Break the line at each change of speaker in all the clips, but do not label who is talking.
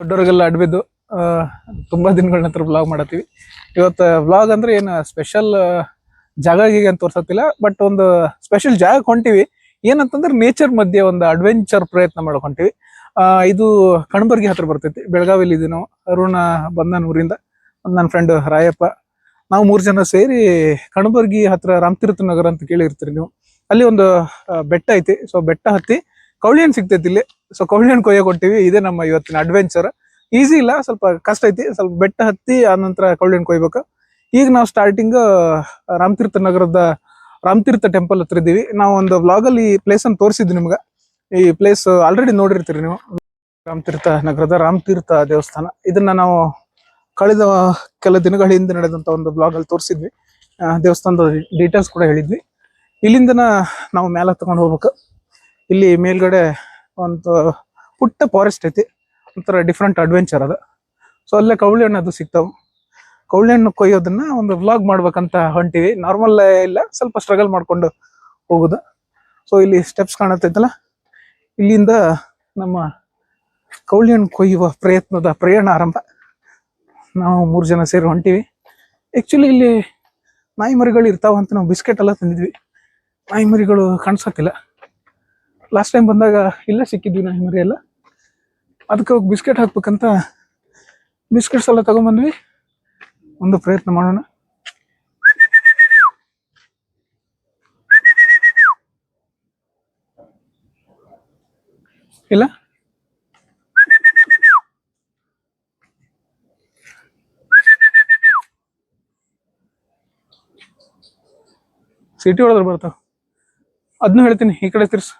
ದೊಡ್ಡವ್ರಿಗೆಲ್ಲ ಅಡ್ಬಿದ್ದು ತುಂಬ ದಿನಗಳ ನಂತರ ವ್ಲಾಗ್ ಮಾಡತ್ತೀವಿ. ಇವತ್ತು ಬ್ಲಾಗ್ ಅಂದ್ರೆ ಏನು ಸ್ಪೆಷಲ್ ಜಾಗ ಹೀಗೆ ಅಂತ ತೋರ್ಸತ್ತಿಲ್ಲ ಬಟ್ ಒಂದು ಸ್ಪೆಷಲ್ ಜಾಗ ಹೊಂಟಿವಿ. ಏನಂತಂದ್ರೆ ನೇಚರ್ ಮಧ್ಯೆ ಒಂದು ಅಡ್ವೆಂಚರ್ ಪ್ರಯತ್ನ ಮಾಡ್ಕೊಂತೀವಿ ಇದು ಕಣಬರ್ಗಿ ಹತ್ರ ಬರ್ತೈತಿ, ಬೆಳಗಾವಿಲಿ ಇದೀವಿ ನಾವು ಅರುಣ ಬಂದನ್ ಊರಿಂದ ನನ್ನ ಫ್ರೆಂಡ್ ರಾಯಪ್ಪ. ನಾವು ಮೂರು ಜನ ಸೇರಿ ಕಣಬರ್ಗಿ ಹತ್ರ ರಾಮತೀರ್ಥ ನಗರ ಅಂತ ಕೇಳಿರ್ತೀರಿ ನೀವು. ಅಲ್ಲಿ ಒಂದು ಬೆಟ್ಟ ಐತಿ ಸೊ ಬೆಟ್ಟ ಹತ್ತಿ ಕವಳಿ ಹಣ್ಣು ಸಿಗ್ತೈತಿ ಇಲ್ಲಿ. ಸೊ ಕವಳಿ ಹಣ್ಣು ಕೊಯ್ಯ ಕೊಟ್ಟಿವಿ. ಇದೇ ನಮ್ಮ ಇವತ್ತಿನ ಅಡ್ವೆಂಚರ್ ಈಸಿ ಇಲ್ಲ, ಸ್ವಲ್ಪ ಕಷ್ಟ ಐತಿ. ಸ್ವಲ್ಪ ಬೆಟ್ಟ ಹತ್ತಿ ಆ ನಂತರ ಕವಳಿ ಹಣ್ಣು ಕೊಯ್ಬೇಕು. ಈಗ ನಾವು ಸ್ಟಾರ್ಟಿಂಗ್ ರಾಮತೀರ್ಥ ನಗರದ ರಾಮತೀರ್ಥ ಟೆಂಪಲ್ ಹತ್ರ ಇದ್ದೀವಿ. ನಾವು ಒಂದು ವ್ಲಾಗಲ್ಲಿ ಈ ಪ್ಲೇಸ್ ಅನ್ನು ತೋರಿಸಿದ್ವಿ ನಿಮ್ಗೆ. ಈ ಪ್ಲೇಸ್ ಆಲ್ರೆಡಿ ನೋಡಿರ್ತೀರಿ ನೀವು. ರಾಮತೀರ್ಥ ನಗರದ ರಾಮತೀರ್ಥ ದೇವಸ್ಥಾನ. ಇದನ್ನ ನಾವು ಕಳೆದ ಕೆಲ ದಿನಗಳ ಹಿಂದೆ ನಡೆದಂತ ಒಂದು ಬ್ಲಾಗ್ ಅಲ್ಲಿ ತೋರಿಸಿದ್ವಿ. ದೇವಸ್ಥಾನದ ಡೀಟೇಲ್ಸ್ ಕೂಡ ಹೇಳಿದ್ವಿ. ಇಲ್ಲಿಂದನ ನಾವು ಮೇಲೆ ತಗೊಂಡು ಹೋಗ್ಬೇಕು. ಇಲ್ಲಿ ಮೇಲ್ಗಡೆ ಒಂದು ಪುಟ್ಟ ಫಾರೆಸ್ಟ್ ಐತಿ. ಒಂಥರ ಡಿಫ್ರೆಂಟ್ ಅಡ್ವೆಂಚರ್ ಅದು. ಸೊ ಅಲ್ಲೇ ಕವಳಿ ಹಣ್ಣು ಅದು ಸಿಗ್ತಾವೆ. ಕವಳಿ ಹಣ್ಣು ಕೊಯ್ಯೋದನ್ನ ಒಂದು ವ್ಲಾಗ್ ಮಾಡ್ಬೇಕಂತ ಹೊಂಟಿವಿ. ನಾರ್ಮಲ್ ಇಲ್ಲ, ಸ್ವಲ್ಪ ಸ್ಟ್ರಗಲ್ ಮಾಡ್ಕೊಂಡು ಹೋಗುದು. ಸೊ ಇಲ್ಲಿ ಸ್ಟೆಪ್ಸ್ ಕಾಣತೈತಲ್ಲ ಇಲ್ಲಿಂದ ನಮ್ಮ ಕವಳಿ ಹಣ್ಣು ಕೊಯ್ಯುವ ಪ್ರಯತ್ನದ ಪ್ರಯಾಣ ಆರಂಭ. ನಾವು ಮೂರು ಜನ ಸೇರಿ ಹೊಂಟಿವಿ. ಆ್ಯಕ್ಚುಲಿ ಇಲ್ಲಿ ನಾಯಿ ಮರಿಗಳು ಇರ್ತಾವಂತ ನಾವು ಬಿಸ್ಕೆಟ್ ಎಲ್ಲ ತಂದಿದ್ವಿ. ನಾಯಿ ಮರಿಗಳು ಲಾಸ್ಟ್ ಟೈಮ್ ಬಂದಾಗ ಇಲ್ಲೇ ಸಿಕ್ಕಿದ್ವಿ ನಾ ಹಿಮರಿ ಎಲ್ಲ ಅದಕ್ಕೆ ಹೋಗಿ ಬಿಸ್ಕೆಟ್ ಹಾಕ್ಬೇಕಂತ ಬಿಸ್ಕೆಟ್ಸ್ ಎಲ್ಲ ತಗೊಂಬಂದ್ವಿ. ಒಂದು ಪ್ರಯತ್ನ ಮಾಡೋಣ. ಇಲ್ಲ? ಸಿಟಿ ಒಳಗೆ ಬರ್ತಾವ. ಅದನ್ನು ಹೇಳ್ತೀನಿ, ಈ ಕಡೆ ತಿರ್ಸ್.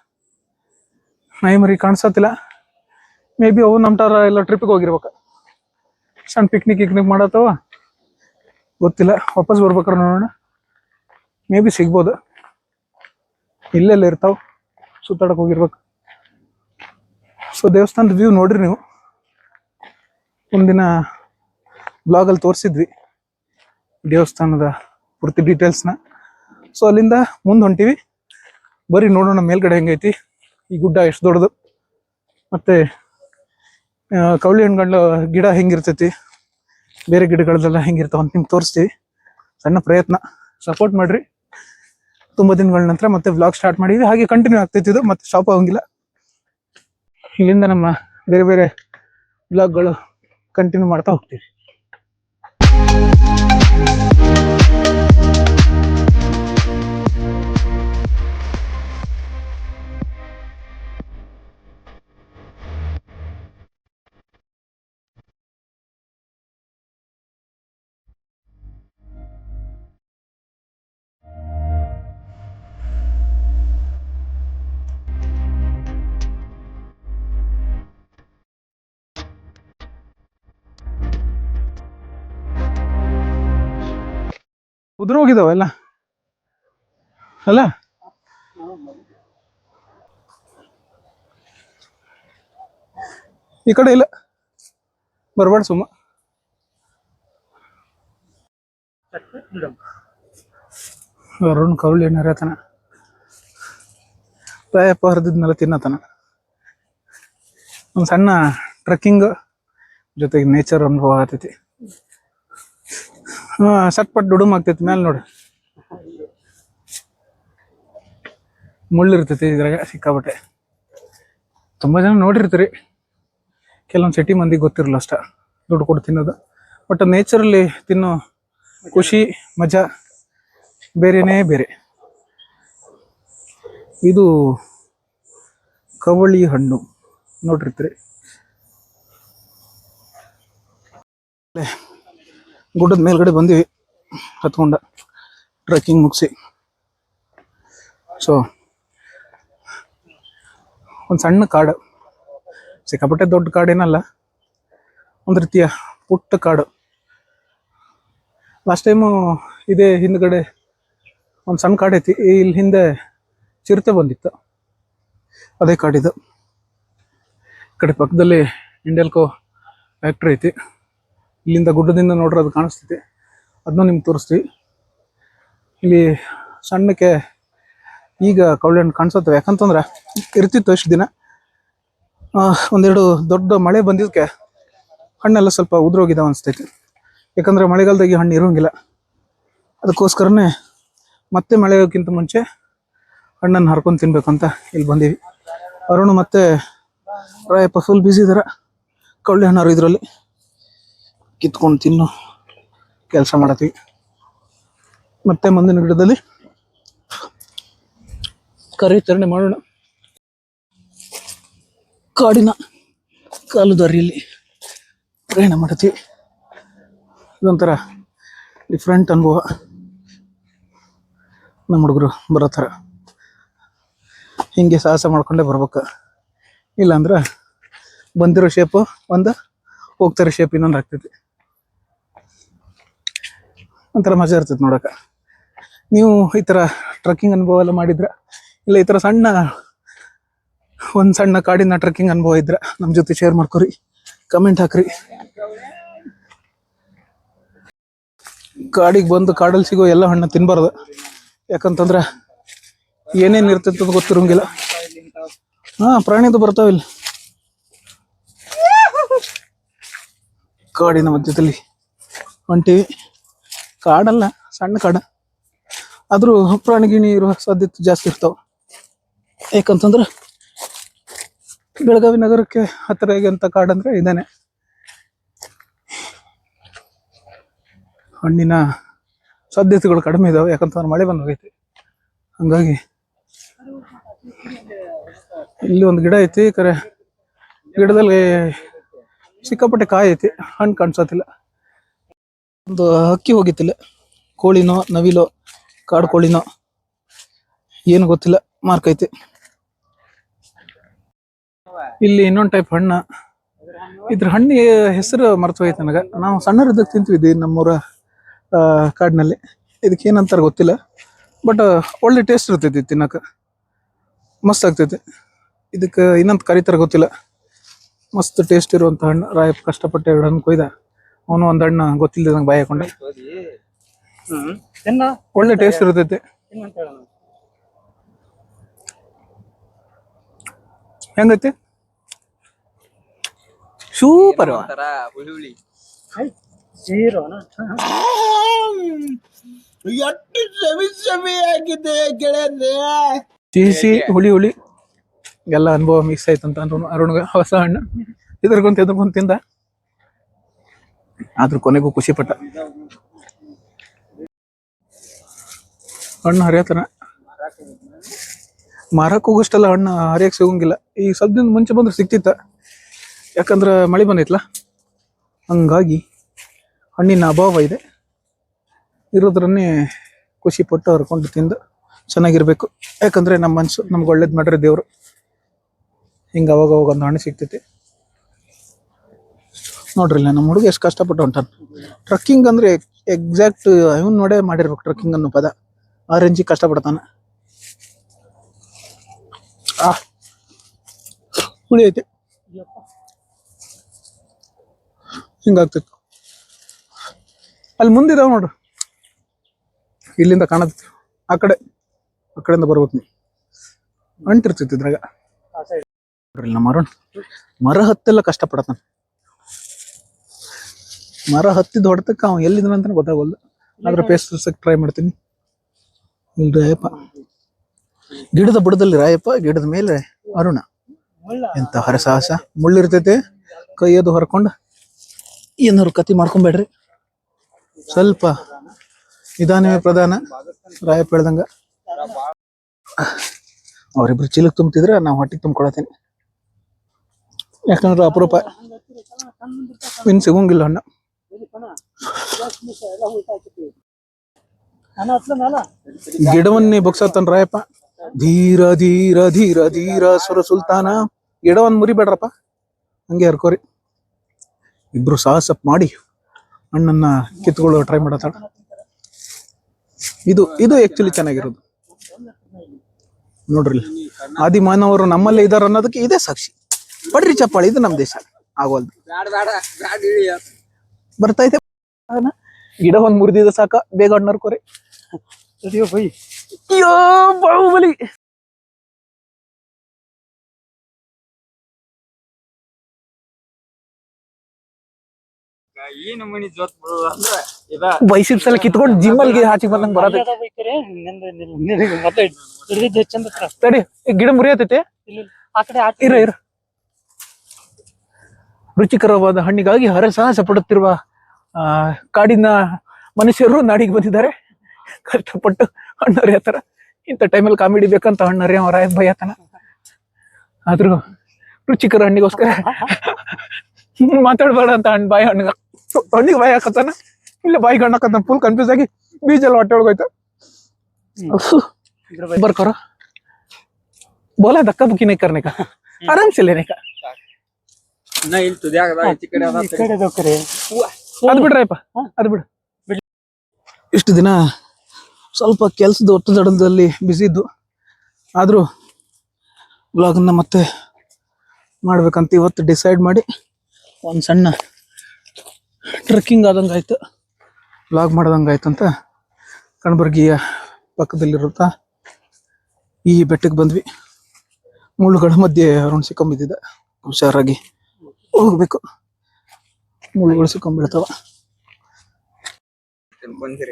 ನಾಯಿ ಮರಿ ಕಾಣಿಸತ್ತಿಲ್ಲ. ಮೇ ಬಿ ಅವು ನಮ್ಮ ಟಾರ ಎಲ್ಲ ಟ್ರಿಪ್ಗೆ ಹೋಗಿರ್ಬೇಕು. ಸಣ್ಣ ಪಿಕ್ನಿಕ್ ಗಿಕ್ನಿಕ್ ಮಾಡತ್ತವ? ಗೊತ್ತಿಲ್ಲ. ವಾಪಸ್ ಬರ್ಬೇಕಾರ ನೋಡೋಣ. ಮೇ ಬಿ ಸಿಗ್ಬೋದು. ಇಲ್ಲೆಲ್ಲ ಇರ್ತಾವ. ಸುತ್ತಾಡಕ್ಕೆ ಹೋಗಿರ್ಬೇಕು. ಸೊ ದೇವಸ್ಥಾನದ ವ್ಯೂ ನೋಡ್ರಿ ನೀವು. ಒಂದಿನ ಬ್ಲಾಗಲ್ಲಿ ತೋರಿಸಿದ್ವಿ. ದೇವಸ್ಥಾನದ ಪೂರ್ತಿ ಡೀಟೇಲ್ಸ್ನ ಸೊ ಅಲ್ಲಿಂದ ಮುಂದೆ ಹೊಂಟಿವಿ. ಬರೀ ನೋಡೋಣ, ಮೇಲ್ಗಡೆ ಹೆಂಗೈತಿ. ಈ ಗುಡ್ಡ ಎಷ್ಟು ದೊಡ್ಡದು? ಮತ್ತೆ ಕವಳಿ ಹಣ್ಣುಗಳ ಗಿಡ ಹೆಂಗಿರ್ತೈತಿ? ಬೇರೆ ಗಿಡಗಳದೆಲ್ಲ ಹೆಂಗಿರ್ತಾವ ಅಂತ ನಿಮ್ಗೆ ತೋರಿಸ್ತೀವಿ. ಸಣ್ಣ ಪ್ರಯತ್ನ. ಸಪೋರ್ಟ್ ಮಾಡ್ರಿ. ತುಂಬ ದಿನಗಳ ನಂತರ ಮತ್ತೆ ವ್ಲಾಗ್ ಸ್ಟಾರ್ಟ್ ಮಾಡಿದ್ವಿ. ಹಾಗೆ ಕಂಟಿನ್ಯೂ ಆಗ್ತೈತಿ ಇದು, ಮತ್ತೆ ಸ್ಟಾಪ್ ಆಗಂಗಿಲ್ಲ. ಇಲ್ಲಿಂದ ನಮ್ಮ ಬೇರೆ ಬೇರೆ ವ್ಲಾಗ್ಗಳು ಕಂಟಿನ್ಯೂ ಮಾಡ್ತಾ ಹೋಗ್ತೀವಿ. ಉದುರು ಹೋಗಿದಾವ ಎಲ್ಲ? ಅಲ್ಲ? ಈ ಕಡೆ ಇಲ್ಲ. ಬರಬೇಡ ಸುಮ್ಮ. ಅರುಣ್ ಕವಳಿ ಹರಿಯತನ ಪ್ರಾಯಪ್ಪ ಹರಿದಿದ್ನೆಲ್ಲ ತಿನ್ನತನ ಒಂದು ಸಣ್ಣ ಟ್ರೆಕ್ಕಿಂಗ್ ಜೊತೆಗೆ ನೇಚರ್ ಅನುಭವ ಆಗ್ತೈತಿ ಹಾ ಸಟ್ಪಟ್ ಡುಡುಮ್ ಆಗ್ತೈತಿ ಮೇಲೆ ನೋಡಿ ಮುಳ್ಳಿರ್ತೈತಿ ಇದ್ರಾಗ ಸಿಕ್ಕಾಬಟ್ಟೆ ತುಂಬಾ ಜನ ನೋಡಿರ್ತೀರಿ. ಕೆಲವೊಂದು ಸಿಟಿ ಮಂದಿಗೆ ಗೊತ್ತಿರಲ್ಲ ಅಷ್ಟ, ದುಡ್ಡು ಕೊಟ್ಟು ತಿನ್ನೋದು. ಬಟ್ ನೇಚರಲ್ಲಿ ತಿನ್ನೋ ಖುಷಿ, ಮಜಾ ಬೇರೆನೇ ಬೇರೆ. ಇದು ಕವಳಿ ಹಣ್ಣು ನೋಡಿರ್ತೀರಿ ಗುಡ್ಡದ ಮೇಲ್ಗಡೆ ಬಂದಿವಿ. ಹತ್ಕೊಂಡ ಟ್ರೆಕ್ಕಿಂಗ್ ಮುಗಿಸಿ. ಸೊ ಒಂದು ಸಣ್ಣ ಕಾಡು. ಸಿಕ್ಕಾಪಟ್ಟೆ ದೊಡ್ಡ ಕಾಡೇನಲ್ಲ, ಒಂದು ರೀತಿಯ ಪುಟ್ಟ ಕಾಡು. ಲಾಸ್ಟ್ ಟೈಮು ಇದೇ ಹಿಂದ್ಗಡೆ ಒಂದು ಸಣ್ಣ ಕಾಡೈತಿ ಇಲ್ಲಿ ಹಿಂದೆ ಚಿರತೆ ಬಂದಿತ್ತು. ಅದೇ ಕಾಡಿದು. ಈ ಕಡೆ ಪಕ್ಕದಲ್ಲಿ ಇಂಡಿಯಲ್ಕೋ ಫ್ಯಾಕ್ಟ್ರಿ ಐತಿ. ಇಲ್ಲಿಂದ ಗುಡ್ಡದಿಂದ ನೋಡ್ರೆ ಅದು ಕಾಣಿಸ್ತೈತಿ ಅದನ್ನ ನಿಮ್ಗೆ ತೋರಿಸ್ತೀವಿ. ಇಲ್ಲಿ ಸಣ್ಣಕ್ಕೆ ಈಗ ಕವಳೆ ಹಣ್ಣು ಕಾಣಿಸುತ್ತವೆ ಯಾಕಂತಂದ್ರೆ ಇರ್ತಿತ್ತು ಇಷ್ಟು ದಿನ? ಒಂದೆರಡು ದೊಡ್ಡ ಮಳೆ ಬಂದಿದ್ದಕ್ಕೆ ಹಣ್ಣೆಲ್ಲ ಸ್ವಲ್ಪ ಉದುರೋಗಿದಾವೆ ಅನಿಸ್ತೈತಿ. ಯಾಕಂದ್ರೆ ಮಳೆಗಾಲದಾಗ ಹಣ್ಣು ಇರೋಂಗಿಲ್ಲ. ಅದಕ್ಕೋಸ್ಕರನೇ ಮತ್ತೆ ಮಳೆಗಿಂತ ಮುಂಚೆ ಹಣ್ಣನ್ನು ಹರ್ಕೊಂಡು ಅಂತ ಇಲ್ಲಿ ಬಂದೀವಿ. ಅರುಣ್ ಮತ್ತೆ ರಾಯಪ್ಪ ಫುಲ್ ಬ್ಯುಸಿ ಇದ್ದಾರೆ ಕವಳೆ ಹಣ್ಣು ಇದರಲ್ಲಿ. ಕಿತ್ಕೊಂಡು ತಿನ್ನು. ಕೆಲಸ ಮಾಡತ್ತೀವಿ ಮತ್ತೆ ಮುಂದಿನ ಗಿಡದಲ್ಲಿ ಕಾರ್ಯಾಚರಣೆ ಮಾಡೋಣ. ಕಾಡಿನ ಕಾಲು ದಾರಿಯಲ್ಲಿ ಪ್ರಯಾಣ ಮಾಡ್ತೀವಿ ಇದೊಂಥರ ಡಿಫ್ರೆಂಟ್ ಅನುಭವ. ನಮ್ಮ ಹುಡುಗರು ಬರೋ ಥರ ಹಿಂಗೆ ಸಾಹಸ ಮಾಡ್ಕೊಂಡೇ ಬರ್ಬೇಕು. ಇಲ್ಲಾಂದ್ರೆ ಬಂದಿರೋ ಶೇಪು ಒಂದು ಹೋಗ್ತಾರೋ ಶೇಪ್ ಇನ್ನೊಂದು ಆಗ್ತೈತಿ. ಒಂಥರ ಮಜಾ ಇರ್ತೈತೆ ನೋಡಕ್ಕೆ ನೀವು ಈ ಥರ ಟ್ರಕ್ಕಿಂಗ್ ಅನುಭವ ಎಲ್ಲ ಮಾಡಿದ್ರೆ? ಇಲ್ಲ ಈ ಥರ ಸಣ್ಣ, ಒಂದು ಸಣ್ಣ ಕಾಡಿನ ಟ್ರಕ್ಕಿಂಗ್ ಅನುಭವ ಇದ್ರೆ? ನಮ್ಮ ಜೊತೆ ಶೇರ್ ಮಾಡ್ಕೊರಿ ಕಮೆಂಟ್ ಹಾಕ್ರಿ. ಕಾಡಿಗೆ ಬಂದು ಕಾಡಲ್ಲಿ ಸಿಗೋ ಎಲ್ಲ ಹಣ್ಣು ತಿನ್ಬಾರ್ದು. ಯಾಕಂತಂದ್ರೆ ಏನೇನು ಇರ್ತೈತೆ ಅಂತ ಗೊತ್ತಿರೋಂಗಿಲ್ಲ. ಹಾ, ಪ್ರಾಣಿದು ಬರ್ತಾವ ಬರ್ತಾವಿಲ್ಲ ಕಾಡಿನ ಮಧ್ಯದಲ್ಲಿ ಹೊಂಟಿವಿ ಕಾಡಲ್ಲ, ಸಣ್ಣ ಕಾಡ. ಆದ್ರೂ ಪ್ರಾಣಿ ಗಿಣಿ ಇರುವ ಸಾಧ್ಯತೆ ಜಾಸ್ತಿ ಇರ್ತಾವ. ಯಾಕಂತಂದ್ರೆ ಬೆಳಗಾವಿ ನಗರಕ್ಕೆ ಹತ್ತಿರ ಅಂತ ಕಾಡಂದ್ರೆ ಇದೇನೆ. ಹಣ್ಣಿನ ಸಾಧ್ಯತೆಗಳು ಕಡಿಮೆ ಇದಾವೆ, ಯಾಕಂತಂದ್ರೆ ಮಳೆ ಬಂದ್ ಹೋಗೈತಿ. ಹಂಗಾಗಿ ಇಲ್ಲಿ ಒಂದು ಗಿಡ ಐತಿ ಕರೆ ಗಿಡದಲ್ಲಿ ಸಿಕ್ಕಾಪಟ್ಟೆ ಕಾಯಿ ಐತಿ, ಹಣ್ಣು ಕಾಣಿಸತ್ತಿಲ್ಲ ಒಂದು ಹಕ್ಕಿ ಹೋಗಿತ್ತಿಲ್ಲ, ಕೋಳಿನೋ, ನವಿಲೋ, ಕಾಡು ಕೋಳಿನೋ, ಏನು ಗೊತ್ತಿಲ್ಲ ಮಾರ್ಕ್ ಐತಿ. ಇಲ್ಲಿ ಇನ್ನೊಂದು ಟೈಪ್ ಹಣ್ಣ. ಇದ್ರ ಹಣ್ಣಿ ಹೆಸರು ಮರ್ತು ಹೋಯ್ತು ನನಗೆ. ನಾವು ಸಣ್ಣರಿದ್ದಾಗ ತಿಂತಿದ್ವಿ ನಮ್ಮೂರ ಕಾಡಿನಲ್ಲಿ. ಇದಕ್ಕೆ ಏನಂತಾರೆ ಗೊತ್ತಿಲ್ಲ. ಬಟ್ ಒಳ್ಳೆ ಟೇಸ್ಟ್ ಇರ್ತೈತಿ ತಿನ್ನಕ್ಕೆ ಮಸ್ತ್ ಆಗ್ತೈತಿ. ಇದಕ್ಕೆ ಇನ್ನೊಂದು ಕರಿತಾರೆ ಗೊತ್ತಿಲ್ಲ. ಮಸ್ತ್ ಟೇಸ್ಟ್ ಇರುವಂಥ ಹಣ್ಣು. ರಾಯಪ್ಪ ಕಷ್ಟಪಟ್ಟು ಎರಡು ಹಣ್ಣು ಕೊಯ್ದ. ಅವನು ಒಂದ್ ಹಣ್ಣು ಗೊತ್ತಿಲ್ಲದಂಗೆ ಬಾಯಿ ಹಾಕೊಂಡೆ. ಒಳ್ಳೆ ಟೇಸ್ಟ್ ಇರ್ತೈತಿ. ಹೆಂಗೈತಿ? ಸೂಪರ್.
ಒಂಥರ ಹುಳಿ ಹುಳಿ.
ಎಷ್ಟು ಸವಿ ಸವಿ ಆಗಿದೆ ಗೆಳೆಯರೇ.
ಸಿಹಿ ಹುಳಿ ಹುಳಿ. ಎಲ್ಲ ಅನುಭವ ಮಿಕ್ಸ್ ಆಯ್ತು ಅಂತ ಅರುಣ್ ಅರುಣ್ಗ ಹೊಸ ಹಣ್ಣು ಇದ್ರಕೊಂತ ಎದ್ರಕೊಂತ ತಿಂದ? ಆದ್ರೂ ಕೊನೆಗೂ ಖುಷಿ ಪಟ್ಟ. ಹಣ್ಣು ಹರಿಯತನ. ಮಾರಕ್ ಹೋಗೋಷ್ಟೆಲ್ಲ ಹಣ್ಣು ಹರಿಯಕ್ ಸಿಗಂಗಿಲ್ಲ. ಈ ಸ್ವಲ್ಪ ಮುಂಚೆ ಬಂದ್ರೆ ಸಿಕ್ತಿತ್ತ ಯಾಕಂದ್ರೆ ಮಳೆ ಬಂದೈತ್ಲ. ಹಂಗಾಗಿ ಹಣ್ಣಿನ ಅಭಾವ ಇದೆ. ಇರೋದ್ರನ್ನೇ ಖುಷಿ ಪಟ್ಟು ಹರ್ಕೊಂಡು ತಿಂದು ಚೆನ್ನಾಗಿರ್ಬೇಕು. ಯಾಕಂದ್ರೆ ನಮ್ಮ ಮನಸ್ಸು ನಮ್ಗೆ ಒಳ್ಳೇದು ಮಾಡ್ರೆ ದೇವ್ರು. ಹಿಂಗೆ ಅವಾಗ ಅವಾಗ ಒಂದು ಹಣ್ಣು ಸಿಗ್ತೈತಿ. ನೋಡ್ರಿ ನಮ್ಮ ಹುಡುಗ ಎಷ್ಟು ಕಷ್ಟಪಟ್ಟು ಹೊಂಟಾನ. ಟ್ರಕ್ಕಿಂಗ್ ಅಂದ್ರೆ ಎಕ್ಸಾಕ್ಟ್ ಇವನ್ ನೋಡೇ ಮಾಡಿರ್ಬೇಕು ಟ್ರಕ್ಕಿಂಗ್ ಅನ್ನೋ ಪದ. ಆ ರೇಂಜಿಗೆ ಕಷ್ಟಪಡ್ತಾನ. ಆ ಹುಳಿ ಐತಿ ಹಿಂಗಾಗ್ತೈತಿ. ಅಲ್ಲಿ ಮುಂದಿದಾವ ನೋಡ್ರಿ. ಇಲ್ಲಿಂದ ಕಾಣತ್ತೆ. ಆ ಕಡೆ, ಆ ಕಡೆಯಿಂದ ಬರ್ಬೇಕು ನೀವು. ಅಂಟಿರ್ತಿತ್ತು ಇದ್ರಾಗ. ನಮ್ಮ ಅರುಣ್. ಮರ ಹತ್ತೆಲ್ಲ ಕಷ್ಟಪಡತಾನ. ಮರ ಹತ್ತಿದ ಹೊಡೆತಕ್ಕೆ ಅವ್ನು ಎಲ್ಲಿದ್ದಾನೆ ಅಂತ ಗೊತ್ತಾಗಲ್ಲ ಆದ್ರೆ ಪೇಸ್ಟ್ ಟ್ರೈ ಮಾಡ್ತೀನಿ. ಇಲ್ಲಿ ರಾಯಪ್ಪ. ಗಿಡದ ಬುಡದಲ್ಲಿ ರಾಯಪ್ಪ, ಗಿಡದ ಮೇಲೆ ಅರುಣ. ಎಂತ ಹರಸಾಹಸ ಮುಳ್ಳಿರ್ತೈತೆ ಕೈಯದು ಹೊರ್ಕೊಂಡು. ಏನಾರು ಕತಿ ಮಾಡ್ಕೊಂಬೇಡ್ರಿ. ಸ್ವಲ್ಪ ನಿಧಾನವೇ ಪ್ರಧಾನ. ರಾಯಪ್ಪ ಹೇಳ್ದಂಗ. ಅವರಿಬ್ರು ಚೀಲಕ್ಕೆ ತುಂಬ್ತಿದ್ರೆ ನಾವು ಹೊಟ್ಟಿಗೆ ತುಂಬ್ಕೊಳತೀನಿ ಯಾಕಂದ್ರೆ ಅಪರೂಪ. ಇನ್ ಸಿಗೋಂಗಿಲ್ಲ ಹಣ್ಣು ಗಿಡವನ್ನೇ ಬಗ್ಸತ್ತಾನ ರಾಯಪ್ಪ. ಧೀರ ಧೀರ ಧೀರ ಧೀರ ಸುರ ಸುಲ್ತಾನ. ಗಿಡವನ್ ಮುರಿಬೇಡ್ರಪ್ಪ. ಹಂಗೆ ಹರ್ಕೋರಿ. ಇಬ್ರು ಸಾಹಸ ಮಾಡಿ ಅಣ್ಣನ್ನ ಕಿತ್ಕೊಳ್ಳೋ ಟ್ರೈ ಮಾಡತ್ತಾಳ. ಇದು ಇದು ಆಕ್ಚುಲಿ ಚೆನ್ನಾಗಿರೋದು. ನೋಡ್ರಿ. ಆದಿ ಮಾನವರು ನಮ್ಮಲ್ಲೇ ಇದಾರ ಅನ್ನೋದಕ್ಕೆ ಇದೇ ಸಾಕ್ಷಿ. ಪಡ್ರಿ ಚಪ್ಪಾಳಿ, ಇದು ನಮ್ಮ ದೇಶ. ಆಗೋಲ್ದು ಬರ್ತೈತೆ ಗಿಡ ಒಂದ್ ಮುರಿದಿದ ಸಾಕ ಬೇಗ ಅಣ್ಣರ್ಕೋರಿ ಅಯ್ಯೋ ಬಾಹುಬಲಿ.
ಈ ನಮೂನಿ ಜೋತ್ ಬಿಡೋದು ಅಂದ್ರ ಇದ
ಬೈಸಿಪ್ಸ್ ಎಲ್ಲ ಕಿತ್ಕೊಂಡು ಜಿಮ್ ಅಲ್ಲಿ ಹಾಚಿ ಬಂದಂಗ್ ಬರತ್ತೆ.
ಹಿಡಿದಿದ್ದು ಚಂದ
ತಡಿ ಈ ಗಿಡ ಮುರಿಯತೈತೆ
ಇಲ್ಲಿ ಆ ಕಡೆ ಆಟ
ಇರ ಇರ. ರುಚಿಕರವಾದ ಹಣ್ಣಿಗಾಗಿ ಹರಸಾಹಸ ಪಡುತ್ತಿರುವ ಕಾಡಿನ ಮನುಷ್ಯರು ನಾಡಿಗೆ ಬಂದಿದ್ದಾರೆ. ಕಷ್ಟಪಟ್ಟು ಅಣ್ಣವ್ರು ಯಾತರ ಇಂಥ ಟೈಮಲ್ಲಿ ಕಾಮಿಡಿ ಬೇಕಂತ ಅಣ್ಣವ್ರಿ ಅವ ರಾಯ ಭಯತನ ರುಚಿಕರ ಹಣ್ಣಿಗೋಸ್ಕರ ಮಾತಾಡಬೇಡ ಅಂತ ಹಣ್ಣು ಬಾಯಿ ಹಣ್ಣಿಗೆ ಹಣ್ಣಿಗೆ ಬಾಯಿ ಹಾಕತ್ತಾನ? ಇಲ್ಲ ಬಾಯಿಗೆ ಹಣ್ಣು ಫುಲ್ ಕನ್ಫ್ಯೂಸ್ ಆಗಿ ಬೀಜಲ್ಲಿ ಹೊಟ್ಟೆ ಒಳಗೋಯ್ತು. ಬರ್ಕೋರ. ಬೋಲ ದಕ್ಕ ಬುಕ್ಕಿನ ಕರ್ನಿಕ ಆರಾಮ್ಸಿಲ್ಲೇನಿಕ
ನಾ ಇಲ್ಲಿ ತುದಿಯಾಗದ ಈ ಕಡೆ ಅದ
ಈ ಕಡೆ ದಕ್ಕರಿ
ಅದು ಬಿಡ್ರಪ್ಪ ಅದು ಬಿಡು. ಇಷ್ಟು ದಿನ ಸ್ವಲ್ಪ ಕೆಲಸದ ಒತ್ತಡದಲ್ಲಿ ಬ್ಯುಸಿ ಇದ್ದು ಆದರೂ ವ್ಲಾಗನ್ನ ಮತ್ತೆ ಮಾಡ್ಬೇಕಂತ ಇವತ್ತು ಡಿಸೈಡ್ ಮಾಡಿ ಒಂದು ಸಣ್ಣ ಟ್ರೆಕ್ಕಿಂಗ್ ಆದಂಗೆ ಆಯಿತು ಬ್ಲಾಗ್ ಮಾಡ್ದಂಗೆ ಆಯ್ತು ಅಂತ ಕಣಬರ್ಗಿಯ ಪಕ್ಕದಲ್ಲಿರುತ್ತಾ ಈ ಬೆಟ್ಟಕ್ಕೆ ಬಂದ್ವಿ. ಮುಳ್ಳುಗಳ ಮಧ್ಯೆ ಅರುಣ್ ಸಿಕ್ಕಂಬಿದ್ದಿದ್ದ ಹುಷಾರಾಗಿ ಹೋಗ್ಬೇಕು. ಮುಳ್ಳುಗಳು ಸಿಕ್ಕೊಂಡ್ಬಿಡ್ತಾವ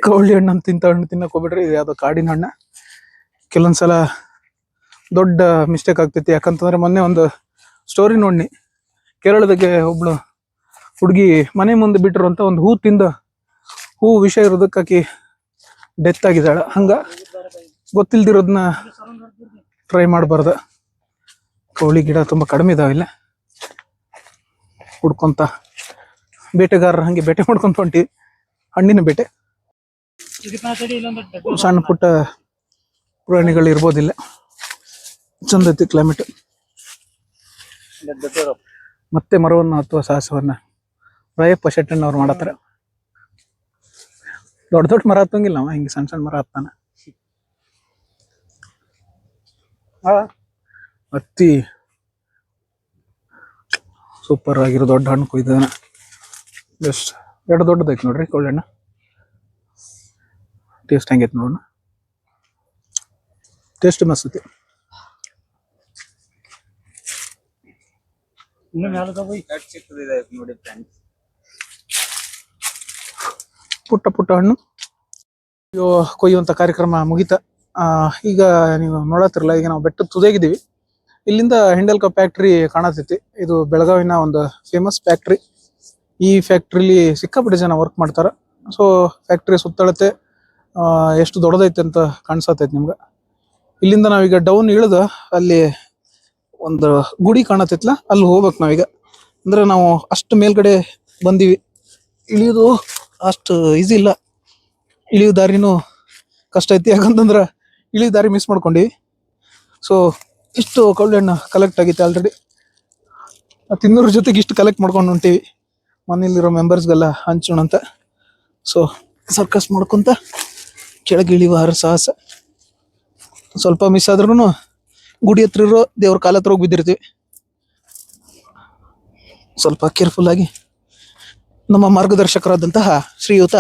ಕವಳಿ ಹಣ್ಣು ಅಂತ ತಿಂತ ಹಣ್ಣು ತಿನ್ನಕ್ ಹೋಗ್ಬಿಡ್ರಿ ಇದು ಯಾವ್ದೋ ಕಾಡಿನ ಹಣ್ಣ. ಕೆಲವೊಂದ್ಸಲ ದೊಡ್ಡ ಮಿಸ್ಟೇಕ್ ಆಗ್ತೈತಿ. ಯಾಕಂತಂದ್ರೆ ಮೊನ್ನೆ ಒಂದು ಸ್ಟೋರಿ ನೋಡಿ ಕೇರಳದಾಗೆ ಒಬ್ಳು ಹುಡುಗಿ ಮನೆ ಮುಂದೆ ಬಿಟ್ಟಿರುವಂತ ಒಂದು ಹೂ ತಿಂದ ಹೂ ವಿಷ ಇರೋದಕ್ಕಾಕಿ ಡೆತ್ ಆಗಿದ್ದಾಳ. ಹಂಗ ಗೊತ್ತಿಲ್ದಿರೋದನ್ನ ಟ್ರೈ ಮಾಡಬಾರ್ದ. ಕೋಳಿ ಗಿಡ ತುಂಬಾ ಕಡಿಮೆ ಇದಾವಿಲ್ಲ ಹುಡ್ಕೊಂತ ಬೇಟೆಗಾರರ ಹಂಗೆ ಬೇಟೆ ಮಾಡ್ಕೊಂತ ಹೊಂಟಿ ಹಣ್ಣಿನ ಬೇಟೆ. ಸಣ್ಣ ಪುಟ್ಟ ಪ್ರಾಣಿಗಳು ಇರ್ಬೋದಿಲ್ಲ. ಚಂದ ಐತಿ ಕ್ಲೈಮೇಟ್ ಮತ್ತೆ ಮರವನ್ನು ಅಥವಾ ಸಾಹಸವನ್ನ ರಾಯಪ್ಪ ಶೆಟ್ಟಣ್ಣ ಅವ್ರು ಮಾಡತ್ತಾರ. ದೊಡ್ಡ ದೊಡ್ಡ ಮರ ಹತ್ತಂಗಿಲ್ಲ ಅವ, ಹಿಂಗೆ ಸಣ್ಣ ಸಣ್ಣ ಮರ ಹತ್ತಾನ. ಹತ್ತಿ ಸೂಪರ್ ಆಗಿರೋ ದೊಡ್ಡ ಹಣ್ಣು ಕೊಯ್ದಾನ ಜಸ್ಟ್ ಎರಡು ದೊಡ್ಡದೈತೆ ನೋಡ್ರಿ ಕೊಳ್ಳಣ್ಣ ಟೇಸ್ಟ್ ಹೆಂಗೈತೆ ನೋಡೋಣ. ಟೇಸ್ಟ್ ಮಸ್ತ್ ಐತಿ.
ಇನ್ನು ಮ್ಯಾಲದ ಬೈ.
ಎಷ್ಟ್ ನೋಡಿ ಫ್ರೆಂಡ್ಸ್
ಪುಟ್ಟ ಪುಟ್ಟ ಹಣ್ಣು. ಇವು ಕೊಯ್ಯುವಂಥ ಕಾರ್ಯಕ್ರಮ ಮುಗಿತ. ಆ, ಈಗ ನೀವು ನೋಡತ್ತಿರಲ್ಲ ಈಗ ನಾವು ಬೆಟ್ಟ ತುದೇಗಿದ್ದೀವಿ ಇಲ್ಲಿಂದ ಹಿಂಡಲ್ಕ ಫ್ಯಾಕ್ಟ್ರಿ ಕಾಣತೈತಿ. ಇದು ಬೆಳಗಾವಿನ ಒಂದು ಫೇಮಸ್ ಫ್ಯಾಕ್ಟ್ರಿ ಈ ಫ್ಯಾಕ್ಟ್ರಿಲಿ ಸಿಕ್ಕಾಪಟ್ಟೆ ಜನ ವರ್ಕ್ ಮಾಡ್ತಾರೆ. ಸೊ ಫ್ಯಾಕ್ಟ್ರಿ ಸುತ್ತಳತೆ ಎಷ್ಟು ದೊಡ್ಡದೈತೆ ಅಂತ ಕಾಣಿಸತೈತೆ ನಿಮ್ಗೆ. ಇಲ್ಲಿಂದ ನಾವೀಗ ಡೌನ್ ಇಳಿದು ಅಲ್ಲಿ ಒಂದು ಗುಡಿ ಕಾಣತೈತ್ಲ, ಅಲ್ಲಿ ಹೋಗ್ಬೇಕು ನಾವೀಗ. ಅಂದ್ರೆ ನಾವು ಅಷ್ಟು ಮೇಲ್ಗಡೆ ಬಂದೀವಿ. ಇಳಿಯೋದು ಅಷ್ಟು ಈಸಿ ಇಲ್ಲ. ಇಳಿಯೋ ದಾರಿನೂ ಕಷ್ಟ ಐತಿ. ಯಾಕಂತಂದ್ರೆ ಇಳಿಯೋ ದಾರಿ ಮಿಸ್ ಮಾಡ್ಕೊಂಡಿವಿ. ಸೊ ಇಷ್ಟು ಕಳ್ಳು ಹಣ್ಣು ಕಲೆಕ್ಟ್ ಆಗೈತೆ ಆಲ್ರೆಡಿ ತಿನ್ನೋರ ಜೊತೆಗೆ ಇಷ್ಟು ಕಲೆಕ್ಟ್ ಮಾಡ್ಕೊಂಡು ಹೊಂಟೀವಿ. ಮನೇಲಿರೋ ಮೆಂಬರ್ಸ್ಗೆಲ್ಲ ಹಂಚೋಣ ಅಂತ ಸೊ ಸರ್ಕಸ್ ಮಾಡ್ಕೊಂತ ಕೆಳಗೆ ಹರ ಸಾಹಸ. ಸ್ವಲ್ಪ ಮಿಸ್ ಆದ್ರೂ ಗುಡಿ ಹತ್ರ ಇರೋ ದೇವ್ರ ಕಾಲ ಹತ್ರ ಹೋಗಿ ಬಿದ್ದಿರ್ತೀವಿ. ಸ್ವಲ್ಪ ಕೇರ್ಫುಲ್ ಆಗಿ ನಮ್ಮ ಮಾರ್ಗದರ್ಶಕರಾದಂತಹ ಶ್ರೀಯುತ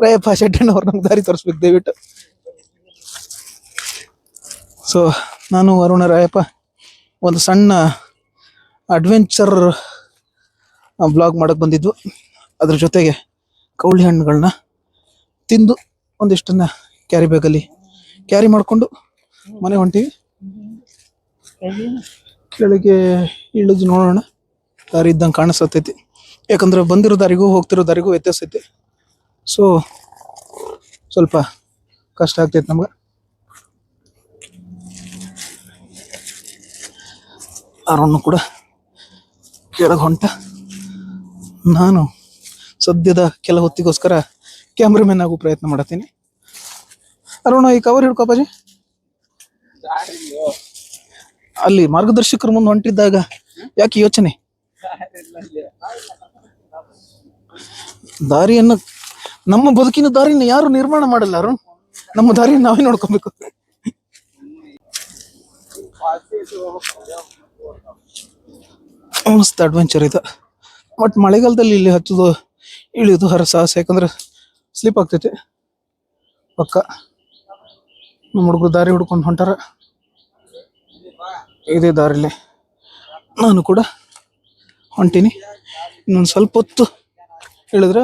ರಾಯಪ್ಪ ಶೆಟ್ಟಣ್ಣವ್ರು ನಮ್ಗೆ ದಾರಿ ತೋರಿಸ್ಬೇಕು ದಯವಿಟ್ಟು. ಸೊ ನಾನು ಅರುಣ ರಾಯಪ್ಪ, ಒಂದು ಸಣ್ಣ ಅಡ್ವೆಂಚರ್ ಬ್ಲಾಗ್ ಮಾಡಕ್ಕೆ ಬಂದಿದ್ವು. ಅದ್ರ ಜೊತೆಗೆ ಕೌಳಿ ಹಣ್ಣುಗಳನ್ನ ತಿಂದು ಒಂದಿಷ್ಟನ್ನ ಕ್ಯಾರಿ ಬ್ಯಾಗಲ್ಲಿ ಕ್ಯಾರಿ ಮಾಡಿಕೊಂಡು ಮನೆ ಹೊಂಟಿವಿ. ಕೆಳಗೆ ಇಳಿದು ನೋಡೋಣ. ದಾರಿ ಇದ್ದಂಗೆ ಕಾಣಿಸತೈತಿ. ಯಾಕಂದ್ರೆ ಬಂದಿರೋ ದಾರಿಗೂ ಹೋಗ್ತಿರೋ ದಾರಿಗೂ ವ್ಯತ್ಯಾಸ ಐತಿ. ಸೊ ಸ್ವಲ್ಪ ಕಷ್ಟ ಆಗ್ತೈತಿ ನಮ್ಗೆ. ಅರುಣ್ ಕೂಡ ಕೆಳಗೆ ಹೊಂಟ. ನಾನು ಸದ್ಯದ ಕೆಲ ಹೊತ್ತಿಗೋಸ್ಕರ ಕ್ಯಾಮ್ರಾಮನ್ ಆಗೋ ಪ್ರಯತ್ನ ಮಾಡತ್ತೀನಿ. ಅರುಣ ಈ ಕವರ್ ಹಿಡ್ಕೋಪಾಜಿ ಅಲ್ಲಿ ಮಾರ್ಗದರ್ಶಕರ ಮುಂದೆ ಹೊಂಟಿದ್ದಾಗ ಯಾಕೆ ಯೋಚನೆ? ದಾರಿಯನ್ನು, ನಮ್ಮ ಬದುಕಿನ ದಾರಿನ ಯಾರು ನಿರ್ಮಾಣ ಮಾಡಲ್ಲ ಅರುಣ್? ನಮ್ಮ ದಾರಿಯನ್ನು ನಾವೇ ನೋಡ್ಕೊಬೇಕು. ಮಸ್ತ್ ಅಡ್ವೆಂಚರ್ ಇದು. ಬಟ್ ಮಳೆಗಾಲದಲ್ಲಿ ಇಲ್ಲಿ ಹಚ್ಚೋದು, ಇಳಿಯೋದು ಹರ ಸಾಹಸ ಯಾಕಂದ್ರೆ ಸ್ಲಿಪ್ ಆಗ್ತೈತಿ. ಪಕ್ಕ ನಮ್ಮ ಹುಡುಗರು ದಾರಿ ಹುಡ್ಕೊಂಡು ಹೊಂಟಾರ. ಇದೇ ದಾರಿಲಿ ನಾನು ಕೂಡ ಹೊಂಟೀನಿ. ಇನ್ನೊಂದು ಸ್ವಲ್ಪ ಹೊತ್ತು ಹೇಳಿದ್ರೆ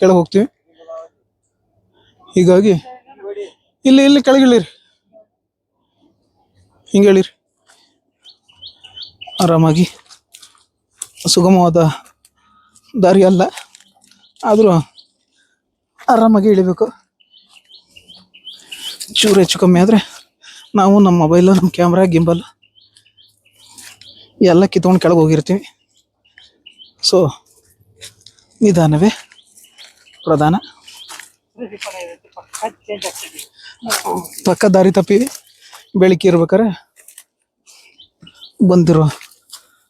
ಕೆಳಗೆ ಹೋಗ್ತೀವಿ. ಹೀಗಾಗಿ ಇಲ್ಲಿ ಇಲ್ಲಿ ಕೆಳಗೆ ಇಳಿರಿ. ಹಿಂಗೆ ಹೇಳಿರಿ ಆರಾಮಾಗಿ, ಸುಗಮವಾದ ದಾರಿ ಅಲ್ಲ. ಆದರೂ ಆರಾಮಾಗಿ ಇಳಿಬೇಕು. ಚೂರು ಹೆಚ್ಚು ಕಮ್ಮಿ ಆದರೆ ನಾವು ನಮ್ಮ ಮೊಬೈಲು ನಮ್ಮ ಕ್ಯಾಮ್ರಾ ಗಿಂಬಲ್ ಎಲ್ಲ ಕಿತ್ಕೊಂಡು ಕೆಳಗೆ ಹೋಗಿರ್ತೀವಿ. ಸೊ ನಿಧಾನವೇ ಪ್ರಧಾನ. ಪಕ್ಕ ದಾರಿ ತಪ್ಪಿವಿ ಬೆಳಿಗ್ಗೆ ಇರ್ಬೇಕಾರೆ ಬಂದಿರೋ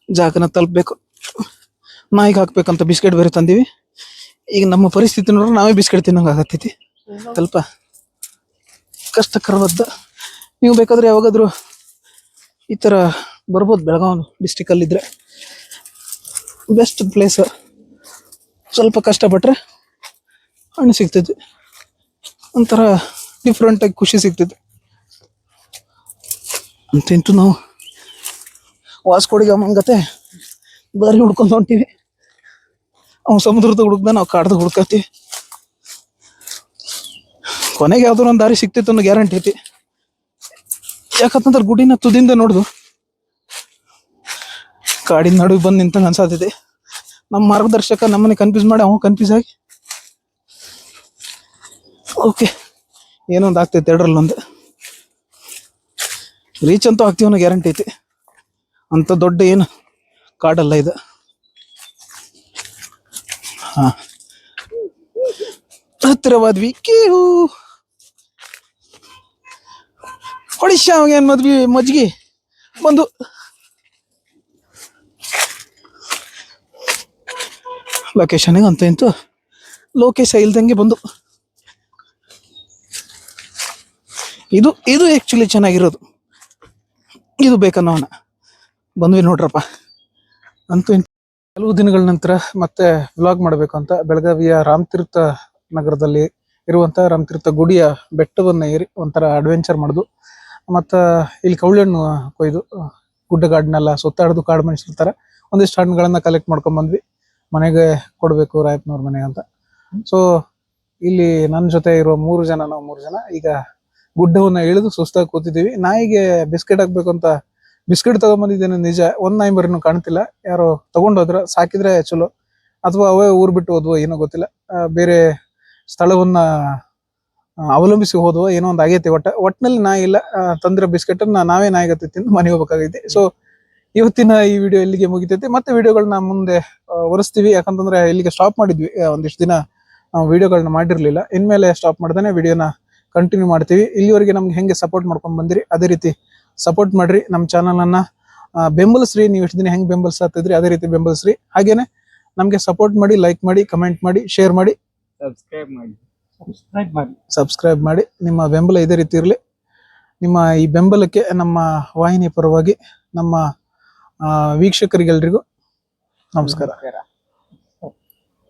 ಜಾಗನ ತಲುಪಬೇಕು. ನಾಯಿಗೆ ಹಾಕ್ಬೇಕಂತ ಬಿಸ್ಕೆಟ್ ಬೇರೆ ತಂದೀವಿ. ಈಗ ನಮ್ಮ ಪರಿಸ್ಥಿತಿ ನೋಡ್ರೆ ನಾವೇ ಬಿಸ್ಕೆಟ್ ತಿನ್ನಂಗೆ ಆಗತ್ತೈತಿ. ಸ್ವಲ್ಪ ಕಷ್ಟಕರವಾದ. ನೀವು ಬೇಕಾದ್ರೆ ಯಾವಾಗಾದರೂ ಈ ಥರ ಬರ್ಬೋದು ಬೆಳಗಾವಿ ಡಿಸ್ಟಿಕಲ್ಲಿದ್ದರೆ ಬೆಸ್ಟ್ ಪ್ಲೇಸ್ ಸ್ವಲ್ಪ ಕಷ್ಟಪಟ್ಟರೆ ಹಣ್ಣು ಸಿಗ್ತೈತಿ. ಒಂಥರ ಡಿಫ್ರೆಂಟಾಗಿ ಖುಷಿ ಸಿಗ್ತೈತಿ. ಅಂತಿಂತೂ ನಾವು. ವಾಸ್ಕೋಡಿಗೆ ಅಮ್ಮಂಗತೆ ಬಾರಿ ಹುಡ್ಕೊಂಡು ಹೊಂಟೀವಿ. ಅವ್ನು ಸಮುದ್ರದ ಹುಡುಕ್ದ ನಾವು ಕಾಡ್ದಾಗ ಹುಡ್ಕತ್ತೀವಿ. ಕೊನೆಗೆ ಯಾವ್ದಾರ ಒಂದು ದಾರಿ ಸಿಕ್ತಿತ್ತು ಅನ್ನೋ ಗ್ಯಾರಂಟಿ ಐತಿ. ಯಾಕಂತಂದ್ರೆ ಗುಡಿನ ತುದಿಂದ ನೋಡ್ದು. ಕಾಡಿನ ನಡುವೆ ಬಂದು ನಿಂತಂಗೆ ಅನ್ಸಾತೈತಿ. ನಮ್ಮ ಮಾರ್ಗದರ್ಶಕ ನಮ್ಮನೆ ಕನ್ಫ್ಯೂಸ್ ಮಾಡಿ ಅವ ಕನ್ಫ್ಯೂಸ್ ಆಗಿ. ಓಕೆ ಏನೊಂದು ಆಗ್ತೈತೆ ಎರಡರಲ್ಲೊಂದು ರೀಚ್ ಅಂತೂ ಆಗ್ತೀವನ್ನೋ ಗ್ಯಾರಂಟಿ ಐತಿ. ಅಂತ ದೊಡ್ಡ ಏನು ಕಾಡಲ್ಲ ಇದು. ಹಾ. ಹತ್ತಿರವಾದ್ವಿ ಕೇವು ಹೊಡಿಶ ಏನ್ ಮದ್ವಿ ಮಜ್ಗಿ ಬಂದು. ಲೊಕೇಶನ್ಗೆ ಅಂತ ಇಂತು ಲೋಕೇಶ ಇಲ್ದಂಗೆ ಬಂದು. ಇದು ಇದು ಆ್ಯಕ್ಚುಲಿ ಚೆನ್ನಾಗಿರೋದು. ಇದು ಬೇಕನ್ನೋಣ ಬಂದ್ವಿ ನೋಡ್ರಪ್ಪ. ಅಂತೂ ಕೆಲವು ದಿನಗಳ ನಂತರ ಮತ್ತೆ ವ್ಲಾಗ್ ಮಾಡಬೇಕು ಅಂತ ಬೆಳಗಾವಿಯ ರಾಮತೀರ್ಥ ನಗರದಲ್ಲಿ ಇರುವಂತಹ ರಾಮತೀರ್ಥ ಗುಡಿಯ ಬೆಟ್ಟವನ್ನ ಏರಿ ಒಂಥರ ಅಡ್ವೆಂಚರ್ ಮಾಡುದು. ಮತ್ತು ಇಲ್ಲಿ ಕವಳಿ ಹಣ್ಣು ಕೊಯ್ದು ಗುಡ್ಡಗಾಡನ್ನೆಲ್ಲ ಸುತ್ತಾಡ್ದು ಕಾಡು ಮನುಷ್ಯರ್ತಾರೆ ಒಂದಿಷ್ಟು ಹಣ್ಣುಗಳನ್ನ ಕಲೆಕ್ಟ್ ಮಾಡ್ಕೊಂಡ್ ಬಂದ್ವಿ. ಮನೆಗೆ ಕೊಡಬೇಕು ರಾಯಪ್ಪನವ್ರ ಮನೆಗೆ ಅಂತ. ಸೊ ಇಲ್ಲಿ ನನ್ನ ಜೊತೆ ಇರುವ ಮೂರು ಜನ, ನಾವು ಮೂರು ಜನ ಈಗ ಗುಡ್ಡವನ್ನ ಇಳಿದು ಸುಸ್ತಾಗಿ ಕೂತಿದ್ದೀವಿ. ನಾಯಿಗೆ ಬಿಸ್ಕೆಟ್ ಹಾಕ್ಬೇಕು ಅಂತ ಬಿಸ್ಕೆಟ್ ತಗೊಂಬಂದಿದ್ದೇನೆ ನಿಜ. ಒಂದ್ ನಾಯಿ ಮರಿನೂ ಕಾಣ್ತಿಲ್ಲ. ಯಾರೋ ತಗೊಂಡೋದ್ರ ಸಾಕಿದ್ರೆ ಚಲೋ. ಅಥವಾ ಅವೇ ಊರ್ ಬಿಟ್ಟು ಹೋದ್ವೋ ಏನೋ ಗೊತ್ತಿಲ್ಲ. ಬೇರೆ ಸ್ಥಳವನ್ನ ಅವಲಂಬಿಸಿ ಹೋದ್ವೋ ಏನೋ ಒಂದು ಆಗೈತಿ. ಒಟ್ಟ ಒಟ್ಟಿನಲ್ಲಿ ನಾಯಿ ಇಲ್ಲ. ತಂದ್ರೆ ಬಿಸ್ಕೆಟ್ ನಾವೇ ನಾಯಿಗತ್ತೆ ತಿಂದು ಮನೆಗೆ ಹೋಗ್ಬೇಕಾಗೈತಿ. ಸೊ ಇವತ್ತಿನ ಈ ವಿಡಿಯೋ ಇಲ್ಲಿಗೆ ಮುಗಿತೈತಿ. ಮತ್ತೆ ವಿಡಿಯೋಗಳನ್ನ ಮುಂದೆ ಒರೆಸ್ತೀವಿ. ಯಾಕಂತಂದ್ರೆ ಇಲ್ಲಿಗೆ ಸ್ಟಾಪ್ ಮಾಡಿದ್ವಿ. ಒಂದಿಷ್ಟು ದಿನ ನಾವು ವಿಡಿಯೋಗಳನ್ನ ಮಾಡಿರ್ಲಿಲ್ಲ. ಇನ್ಮೇಲೆ ಸ್ಟಾಪ್ ಮಾಡ್ದೇನೆ ವಿಡಿಯೋನ ಕಂಟಿನ್ಯೂ ಮಾಡ್ತೀವಿ. ಇಲ್ಲಿವರೆಗೆ ನಮ್ಗೆ ಹೆಂಗೆ ಸಪೋರ್ಟ್ ಮಾಡ್ಕೊಂಡ್ ಬಂದಿರಿ ಅದೇ ರೀತಿ ಸಪೋರ್ಟ್ ಮಾಡ್ರಿ. ನಮ್ಮ ಚಾನಲ್ ಅನ್ನ ಆ, ಬೆಂಬಲಿಸ್ರಿ. ನೀವು ಎಷ್ಟು ದಿನ ಹೆಂಗ್ ಬೆಂಬಲಿಸ್ತಿದ್ರಿ ಅದೇ ರೀತಿ ಬೆಂಬಲಿಸ್ರಿ. ಹಾಗೇನೆ ನಮಗೆ ಸಪೋರ್ಟ್ ಮಾಡಿ ಲೈಕ್ ಮಾಡಿ ಕಮೆಂಟ್ ಮಾಡಿ ಶೇರ್ ಮಾಡಿ.
ಸಬ್ಸ್ಕ್ರೈಬ್ ಮಾಡಿ.
ಸಬ್ಸ್ಕ್ರೈಬ್ ಮಾಡಿ.
ಸಬ್ಸ್ಕ್ರೈಬ್ ಮಾಡಿ. ನಿಮ್ಮ ಬೆಂಬಲ ಇದೇ ರೀತಿ ಇರಲಿ. ನಿಮ್ಮ ಈ ಬೆಂಬಲಕ್ಕೆ ನಮ್ಮ ವಾಹಿನಿ ಪರವಾಗಿ ನಮ್ಮ ವೀಕ್ಷಕರಿಗೆಲ್ರಿಗೂ
ನಮಸ್ಕಾರ.